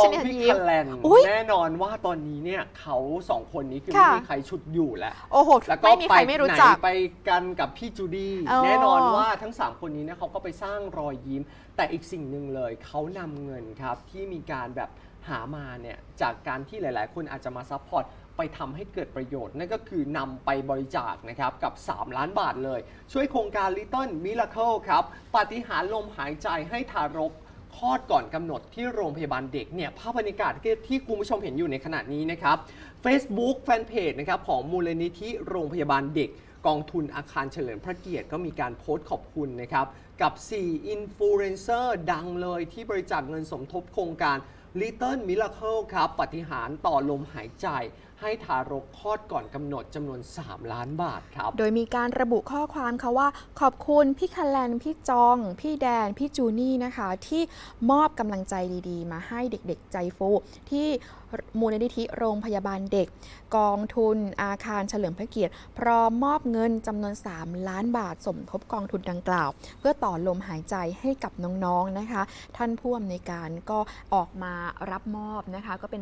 น้อฉังนเนี่ยพี่ยิ้มคันแลนอุ๊ยแน่นอนว่าตอนนี้เนี่ยเขาสองคนนี้คือค่ะไม่มีใครชุดอยู่แล้วโอ้โหแล้วก็ไม่มีใครไม่รู้จักปหนไปกันกับพี่จูดี้อ๋อแน่นอนว่าทั้ง 3 คนนี้เนี่ยเขาก็ไปสร้างรอยยิ้ม แต่อีกสิ่งหนึ่งเลยเขานำเงินครับที่มีการแบบหามาเนี่ยจากการที่หลาย ๆ คนอาจจะมาซัพพอร์ตไปทำให้เกิดประโยชน์ นั่นก็คือนำไปบริจาคนะครับกับ 3 ล้านบาทเลย ช่วยโครงการ Little Miracle ครับปาฏิหาริย์ลมหายใจให้ทารก คลอดก่อนกำหนดที่โรงพยาบาลเด็กเนี่ยภาพบรรยากาศที่ที่คุณผู้ชมเห็นอยู่ในขณะนี้นะครับ Facebook แฟนเพจนะครับของมูลนิธิโรงพยาบาลเด็ก กองทุนอาคารเฉลิมพระเกียรติก็มีการโพสต์ขอบคุณนะครับ กับ 4 อินฟลูเอนเซอร์ดังเลยที่บริจาคเงินสมทบโครงการ Little Miracle ครับ ปฏิหารต่อลมหายใจ ให้ทารกคลอดก่อนกำหนดจำนวน 3 ล้านบาทครับ โดยมีการระบุข้อความค่ะว่า ขอบคุณพี่คันแลน พี่จอง พี่แดน พี่จูนี่นะคะ ที่มอบกำลังใจดีๆ มาให้เด็กๆใจฟู ที่มูลนิธิโรงพยาบาลเด็ก กองทุนอาคารเฉลิมพระเกียรติ พร้อมมอบเงินจำนวน 3 ล้านบาท สมทบกองทุนดังกล่าว เพื่อต่อลมหายใจให้กับน้องๆนะคะ ท่านผู้อำนวยการก็ออกมารับมอบนะคะ ก็เป็น